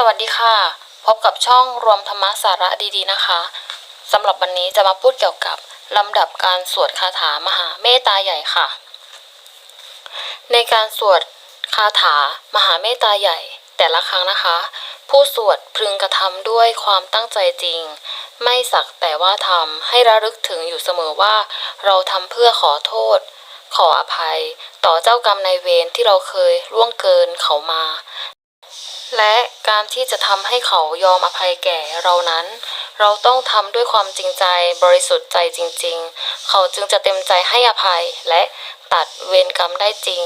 สวัสดีค่ะ พบกับช่องรวมธรรมสาระดีๆนะคะสำหรับวันนี้จะมาพูดเกี่ยวกับลำดับการสวดคาถามหาเมตตาใหญ่ค่ะ ในการสวดคาถามหาเมตตาใหญ่ แต่ละครั้งนะคะ ผู้สวดพึงกระทำด้วยความตั้งใจจริง ไม่สักแต่ว่าทำให้ระลึกถึงอยู่เสมอว่า เราทำเพื่อขอโทษ ขออภัย ต่อเจ้ากรรมนายเวรที่เราเคยล่วงเกินเขามา และการที่จะทำให้เขายอมอภัยแก่เรานั้น เราต้องทำด้วยความจริงใจบริสุทธิ์ใจจริง ๆ เขาจึงจะเต็มใจให้อภัยและตัดเวรกรรมได้จริง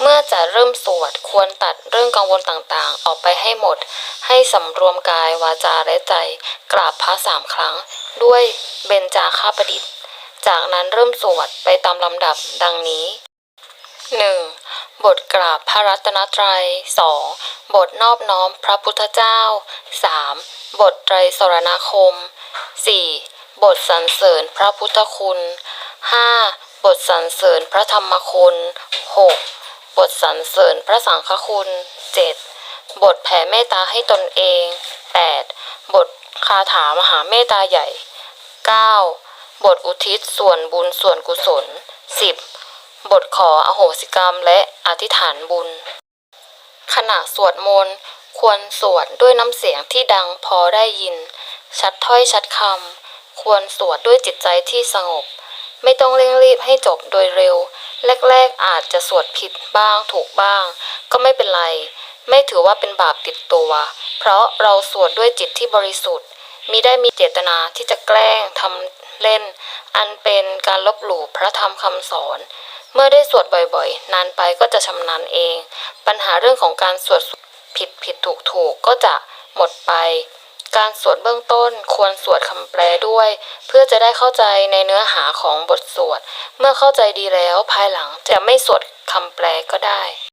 เมื่อจะเริ่มสวดควรตัดเรื่องกังวลต่างๆ ออกไปให้หมด ให้สำรวมกายวาจาและใจ กราบพระสามครั้ง ด้วยเบญจาคาประดิษฐ์ จากนั้นเริ่มสวดไปตามลำดับดังนี้ 1. บทกราบพระรัตนตรัย 2. บทนอบน้อมพระพุทธเจ้า 3. บทไตรสรณคม 4. บทสรรเสริญพระพุทธคุณ 5. บทสรรเสริญพระธรรมคุณ 6. บทสรรเสริญพระสังฆคุณ 7. บทแผ่เมตตาให้ตนเอง 8. บทคาถามหาเมตตาใหญ่ 9. บทอุทิศส่วนบุญส่วนกุศล 10. บทขออโหสิกรรมและอธิษฐานบุญ ขณะสวดมนต์ควรสวดด้วยน้ำเสียงที่ดังพอได้ยิน ชัดถ้อยชัดคำควรสวดด้วยจิตใจที่สงบ ไม่ต้องเร่งรีบให้จบโดยเร็ว แรกๆอาจจะสวดผิดบ้างถูกบ้าง ก็ไม่เป็นไร ไม่ถือว่าเป็นบาปติดตัว เพราะเราสวดด้วยจิตที่บริสุทธิ์มิได้มีเจตนาที่จะแกล้งทำเล่น อันเป็นการลบหลู่พระธรรมคำสอน เมื่อได้สวดบ่อยๆ นานไปก็จะชำนาญเอง ปัญหาเรื่องของการสวดผิดผิดถูกถูกก็จะหมดไป การสวดเบื้องต้นควรสวดคำแปลด้วย เพื่อจะได้เข้าใจในเนื้อหาของบทสวด เมื่อเข้าใจดีแล้วภายหลังจะไม่สวดคำแปลก็ได้